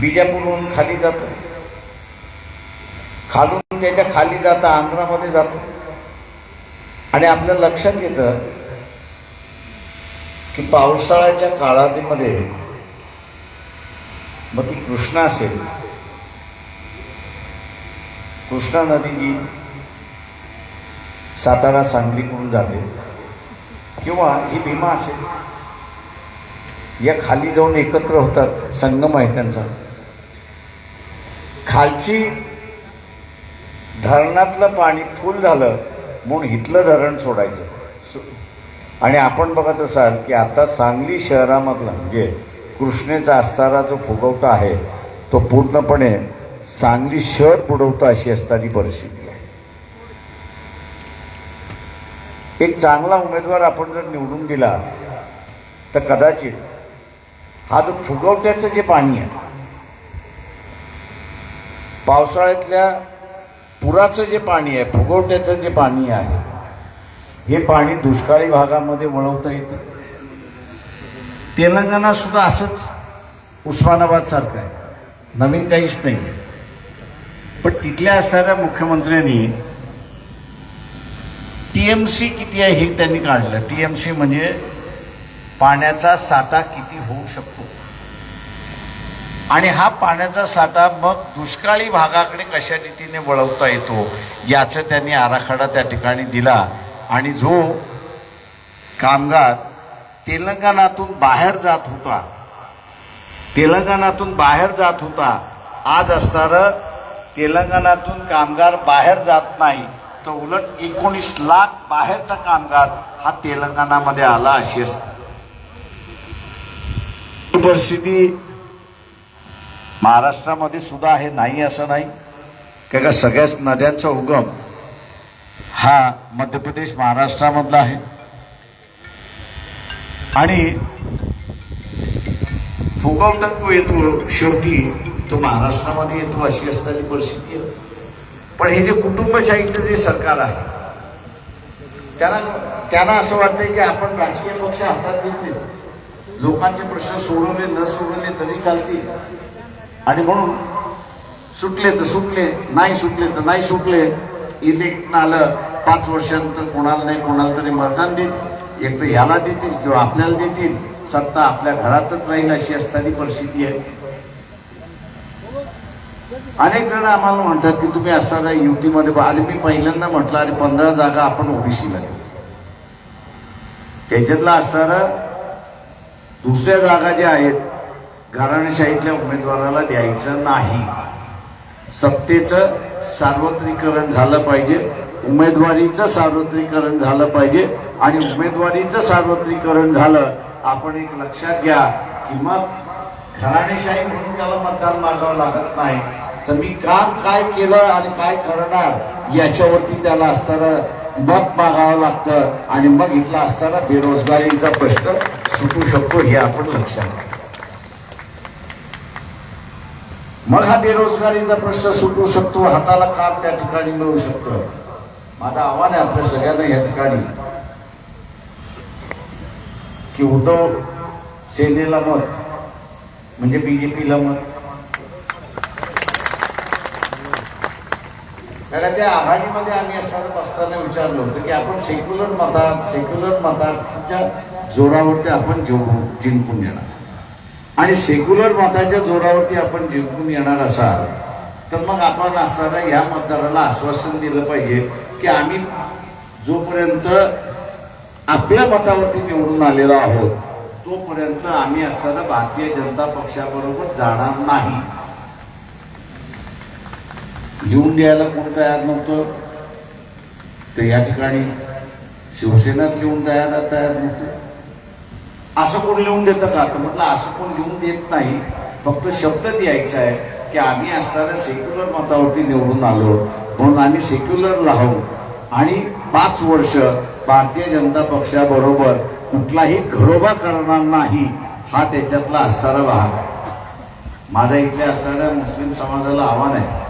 बिजापूरहून खाली जातं. खालून त्याच्याखाली जातं आंध्रामध्ये जातं. आणि आपल्या लक्षात येतं की पावसाळ्याच्या काळामध्ये मग ती कृष्णा असेल. कृष्णा नदी जी सातारा सांगलीकडून जाते. किंवा ही भीमा असेल. या खाली जाऊन एकत्र होतात संगम आहे त्यांचा. खालची धरणातलं पाणी फुल झालं म्हणून इथलं धरण सोडायचं. आणि आपण बघत असाल की आता सांगली शहरामधला म्हणजे कृष्णेचा अस्तारा जो फुगवटा आहे तो पूर्णपणे सांगली शहर बुडवतो अशी असणारी परिस्थिती आहे. एक चांगला उमेदवार आपण जर निवडून दिला तर कदाचित हा जो फुगवट्याचं जे पाणी आहे पावसाळ्यातल्या पुराचं जे पाणी आहे फुगवट्याचं जे पाणी आहे हे पाणी दुष्काळी भागामध्ये वळवता येतं. तेलंगणा सुद्धा असंच उस्मानाबादसारखं आहे. नवीन काहीच नाही पण तिथल्या असणाऱ्या मुख्यमंत्र्यांनी टी एम सी किती आहे हे त्यांनी काढलं. टी एम सी म्हणजे पाण्याचा साठा किती होऊ शकतो? आणि हा पाण्याचा साठा मग दुष्काळी भागाकडे कशा रीतीने वळवता येतो याचं त्यांनी आराखडा त्या ठिकाणी दिला. आणि जो कामगार तेलंगणातून बाहेर जात होता तेलंगणातून बाहेर जात होता आज असणारं तेलंगणातून कामगार बाहेर जात नाही तर उलट एकोणीस लाख बाहेरचा कामगार हा तेलंगणामध्ये आला अशी असते. ही परिस्थिती महाराष्ट्रामध्ये सुद्धा आहे नाही असं नाही. काय का सगळ्याच नद्यांचा उगम हा मध्य प्रदेश महाराष्ट्रामधला आहे. आणि फुगवटा तो येतो शेवटी तो महाराष्ट्रामध्ये येतो अशी असणारी परिस्थिती आहे. पण हे जे कुटुंबशाहीचं जे सरकार आहे त्यांना त्यांना असं वाटतंय की आपण राजकीय पक्ष हातात घेतले लोकांचे प्रश्न सोडवले न सोडवले तरी चालतील. आणि म्हणून सुटले तर सुटले नाही सुटले तर नाही सुटले. इलेक्शन आलं पाच वर्षानंतर कोणाला नाही कोणाला तरी मतदान देतील. एक तर याला देतील किंवा आपल्याला देतील. सत्ता आपल्या घरातच राहील अशी असताना परिस्थिती आहे. अनेक जण आम्हाला म्हणतात की तुम्ही असताना युतीमध्ये आणि मी पहिल्यांदा म्हटलं अरे पंधरा जागा आपण ओबीसीला त्याच्यातला असणारा दुसऱ्या जागा ज्या आहेत घराणेशाहीतल्या उमेदवाराला द्यायचं नाही. सत्तेचं सार्वत्रिकरण झालं पाहिजे उमेदवारीचं सार्वत्रिकरण झालं पाहिजे आणि उमेदवारीचं सार्वत्रिकरण झालं आपण एक लक्षात घ्या की मग घराणेशाही म्हणून त्याला मतदान मागावं लागत नाही. तर मी काम काय केलं आणि काय करणार याच्यावरती त्याला असताना मत मागावं लागतं. आणि मग इथला असताना बेरोजगारीचा प्रश्न सुटू शकतो हे आपण लक्षात मग हा बेरोजगारीचा प्रश्न सुटू शकतो हाताला काम त्या ठिकाणी मिळू शकतं. माझं आव्हान आहे आपल्या सगळ्यांना या ठिकाणी. की उद्धव सेनेला मत म्हणजे बीजेपीला मत. कारण त्या आघाडीमध्ये आम्ही असताना असताना विचारलं होतं की आपण सेक्युलर मतात सेक्युलर मताच्या जोरावरती आपण जिंकून जिंकून येणार. आणि सेक्युलर मताच्या जोरावरती आपण जिंकून येणार असाल तर मग आपण असताना ह्या मतदाराला आश्वासन दिलं पाहिजे की आम्ही जोपर्यंत आपल्या मतावरती निवडून आलेलो आहोत तोपर्यंत आम्ही असताना भारतीय जनता पक्षाबरोबर जाणार नाही. लिहून द्यायला कोण तयार नव्हतं? तर या ठिकाणी शिवसेनात लिहून द्यायला तयार नव्हतं. असं कोण लिहून देतं का? तर म्हटलं असं कोण लिहून देत नाही. फक्त शब्द द्यायचा आहे की आम्ही असताना सेक्युलर मतावरती निवडून आलो. म्हणून आम्ही सेक्युलर राहू. आणि पाच वर्ष भारतीय जनता पक्षाबरोबर कुठलाही घरोबा करणार नाही हा त्याच्यातला असणारा भाग आहे. माझ्या इथल्या असणाऱ्या मुस्लिम समाजाला आव्हान आहे.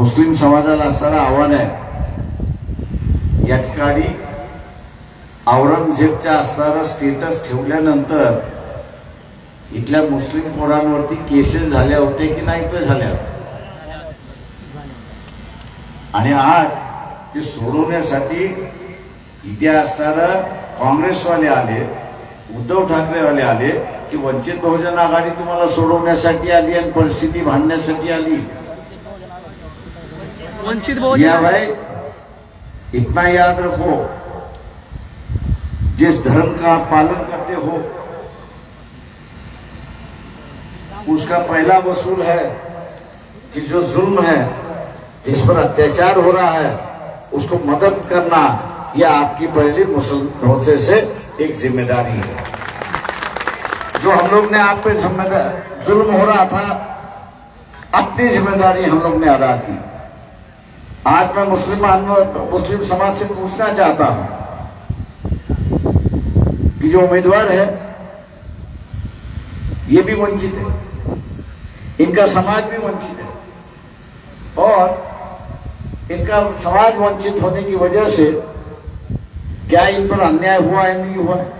मुस्लिम समाजाला असणारं आव्हान आहे. या ठिकाणी औरंगजेबच्या असणारं स्टेटस ठेवल्यानंतर इथल्या मुस्लिम पोरांवरती केसेस झाल्या होते की नाही तर झाल्या आणि आज ते सोडवण्यासाठी इथे असणारं काँग्रेसवाले आले उद्धव ठाकरेवाले आले की वंचित बहुजन आघाडी तुम्हाला सोडवण्यासाठी आली आणि परिस्थिती भांडण्यासाठी आली. वंचित बहुजन भाई, इतना याद रखो, जिस धर्म का पालन करते हो, उसका पहला वसूल है कि जो जुल्म है, जिस पर अत्याचार हो रहा है, उसको मदद करना, यह आपकी पहली मुसलमानों से एक ज़िम्मेदारी है। जो हम लोग ने आप पे जिम्मेदार जुल्म हो रहा था, अपनी ज़िम्मेदारी हम लोग ने अदा की। आज मैं मुस्लिम मुस्लिम समाज से पूछना चाहता हूँ कि जो उम्मीदवार है, ये भी वंचित है। इनका समाज भी वंचित है। और इनका समाज वंचित होने की वजह से क्या इन पर अन्याय हुआ है नहीं हुआ? है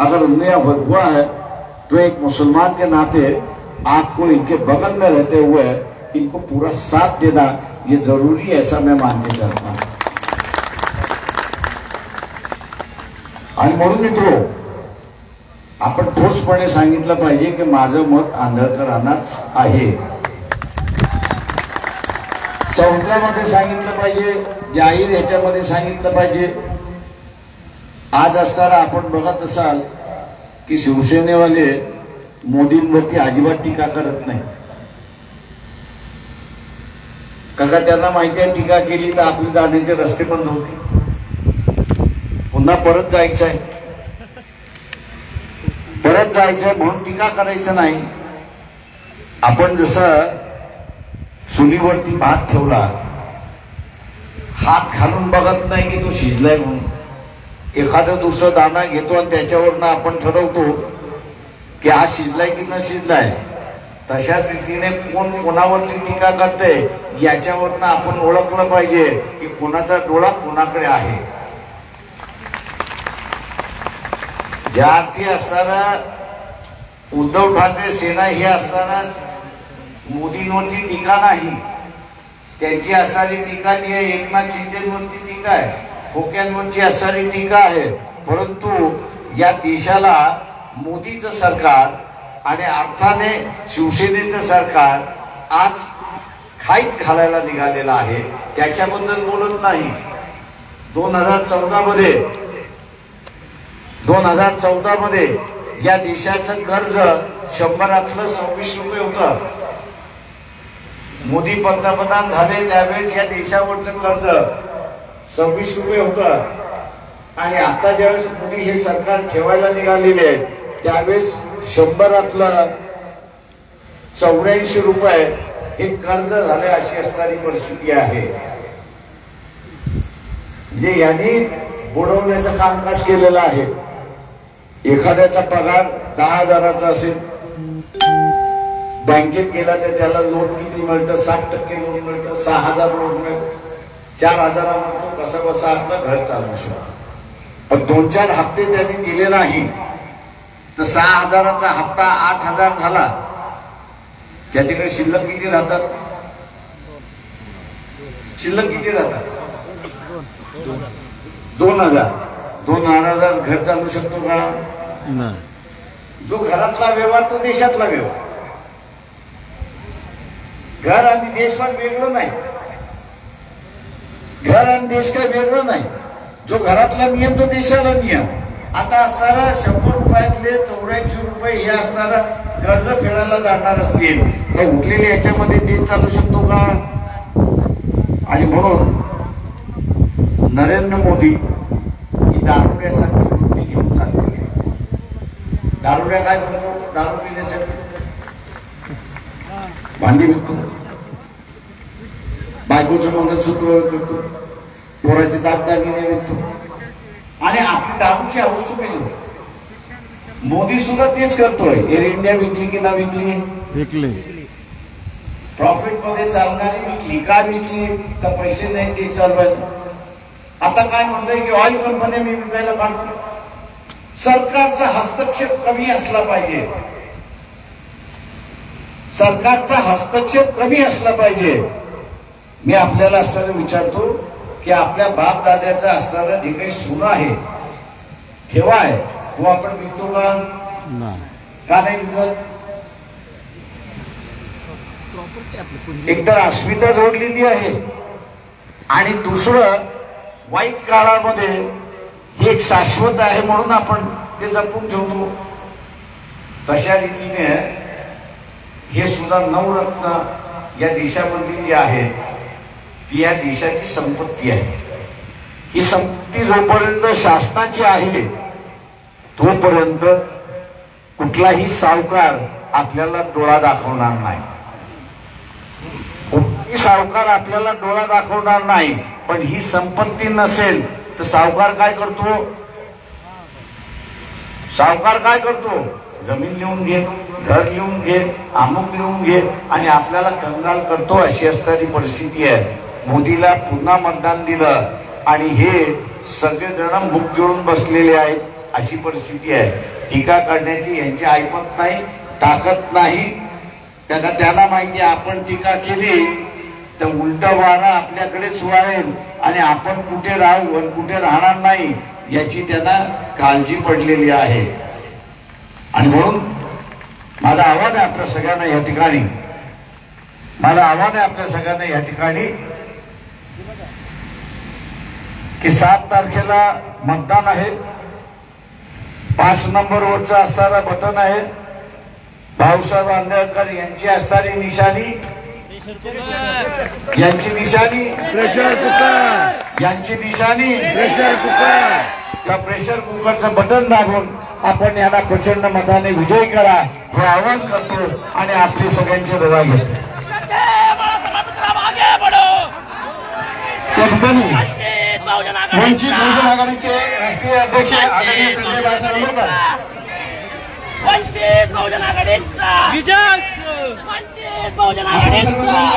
अगर अन्याय हुआ है तो एक मुसलमान के नाते आपको इनके बगल में रहते हुए इनको पूरा साथ देना ये जरूरी ऐसा मैं मानने चाहता हूं। आणि म्हणून मित्रो आपण ठोसपणे सांगितलं पाहिजे की माझं मत आंधळकरांनाच आहे. चौकामध्ये सांगितलं पाहिजे जाहीर ह्याच्यामध्ये सांगितलं पाहिजे. आज असताना आपण बघत असाल की शिवसेनेवाले मोदींवरती अजिबात टीका करत नाहीत. का त्यांना माहिती आहे टीका केली तर आपले जाण्याचे रस्ते बंद होते पुन्हा परत जायचं आहे. परत जायचं आहे म्हणून टीका करायचं नाही. आपण जसं चुलीवरती भात ठेवला हात घालून बघत नाही की तो शिजलाय म्हणून. एखादं दुसरं दाना घेतो आणि त्याच्यावरनं आपण ठरवतो की हा शिजलाय की न शिजलाय. तशाच रीतीने कोण कोणावरती टीका करते याच्यावरनं आपण ओळखलं पाहिजे की कोणाचा डोळा कोणाकडे आहे. ज्या अर्थी असताना उद्धव ठाकरे सेना ही असताना मोदींवरची टीका नाही. त्यांची असणारी टीका जी आहे एकनाथ शिंदेवरची टीका आहे खोक्यांवरची असणारी टीका आहे. परंतु या देशाला मोदीचं सरकार आणि अर्थाने शिवसेनेचं सरकार आज खाईत घालायला निघालेला आहे. त्याच्याबद्दल बोलत नाही. दोन हजार चौदा मध्ये दोन हजार चौदा मध्ये या देशाचं कर्ज शंभरातलं सव्वीस रुपये होतं. मोदी पंतप्रधान झाले त्यावेळेस या देशावरचं कर्ज सव्वीस रुपये होतं. आणि आता ज्यावेळेस मोदी हे सरकार ठेवायला निघालेले आहे त्यावेळेस शंभरातलं चौऱ्याऐंशी रुपये हे कर्ज झाले अशी असणारी परिस्थिती आहे. म्हणजे यांनी बुडवण्याचं कामकाज केलेलं आहे. एखाद्याचा पगार दहा हजाराचा असेल. बँकेत गेला तर त्याला लोन किती मिळतं? साठ टक्के लोन मिळतं सहा हजार लोन मिळतं. चार हजारामध्ये कसं कसं आपलं घर चालू शकतो पण दोन चार हप्ते त्यांनी दिले नाही. तर सहा हजाराचा हप्ता आठ हजार झाला. त्याच्याकडे शिल्लक किती राहतात? शिल्लक किती राहतात? दोन हजार. दोन हजार घर चालू शकतो का? नाही. जो घरातला व्यवहार तो देशातला व्यवहार. घर आणि देश पण वेगळं नाही. घर आणि देश काय वेगळं नाही. जो घरातला नियम तो देशाला नियम. आता असताना शंभर रुपयातले चौऱ्याऐंशी रुपये हे असताना कर्ज फेडायला जाणार असतील. तर उठलेले याच्यामध्ये देश चालू शकतो का? आणि म्हणून नरेंद्र मोदी ही दारुड्यासाठी वृत्ती घेऊन चाललेली आहे दारुड्या काय करतो दारू पिण्यासाठी? भांडी विकतो. बायकोचं मंगलसूत्र विकतो. पोराचे दागदागिने विकतो. आणि आपली दारूची अवस्था पाहिजे मोदी सुद्धा तेच करतोय. एअर इंडिया विकली की ना विकली? विकले. प्रॉफिटमध्ये चालणारी विकली. का विकली? तर पैसे नाही ते चालवायला आता काय म्हणतोय की ऑइल कंपन्या मी विकायला काढतो सरकारचा हस्तक्षेप कमी असला पाहिजे. सरकारचा हस्तक्षेप कमी असला पाहिजे. मी आपल्याला असताना विचारतो की आपल्या बाप दाद्याचं असणारं जे काही सोनं आहे ठेवा आहे तो आपण विकतो का? नाही. का नाही विकत? एकतर अस्मिता जोडलेली आहे. आणि दुसरं वाईट काळामध्ये हे एक शाश्वत आहे म्हणून आपण ते जपून ठेवतो. तशा रीतीने हे सुद्धा नवरत्न या देशामध्ये जे आहेत ती या देशाची संपत्ती आहे. ही संपत्ती जोपर्यंत शासनाची आहे तोपर्यंत कुठलाही सावकार आपल्याला डोळा दाखवणार नाही. कुठलाही सावकार आपल्याला डोळा दाखवणार नाही पण ही संपत्ती नसेल तर सावकार काय करतो? सावकार काय करतो? जमीन लिहून घे घर लिहून घे अमुक लिहून घे आणि आपल्याला कंगाल करतो अशी असणारी परिस्थिती आहे. मोदीला पुन्हा मतदान दिलं आणि हे सगळेजण मुख गिळून बसलेले आहेत अशी परिस्थिती आहे. टीका काढण्याची यांची ऐपत नाही ताकद नाही. त्यांना त्यांना माहिती आहे, आपण टीका केली तर उलट वारा आपल्याकडेच वाळेल आणि आपण कुठे राहू आणि कुठे राहणार नाही याची त्यांना काळजी पडलेली आहे. आणि म्हणून माझा आव्हान आहे आपल्या सगळ्यांना या ठिकाणी. माझा आव्हान आहे आपल्या सगळ्यांना या ठिकाणी. की सात तारखेला मतदान आहे. पाच नंबरवरचं असणारा बटन आहे. भाऊसाहेब आंबेडकर यांची असणारी निशाणी. यांची निशाणी. प्रेशर कुकर यांची निशाणी. प्रेशर कुकर त्या प्रेशर कुकरचं बटन दाबून आपण यांना प्रचंड मताने विजयी करा. हे आवाहन करतो आणि आपली सगळ्यांची रजा घेतो. त्या ठिकाणी वंचित बहुजन आघाडी वंचित बहुजन आघाडीचे राष्ट्रीय अध्यक्ष आदरणीय संजय बाळासाहेब आंबेडकर. वंचित बहुजन आघाडीचा. विजय. वंचित बहुजन आघाडीचा.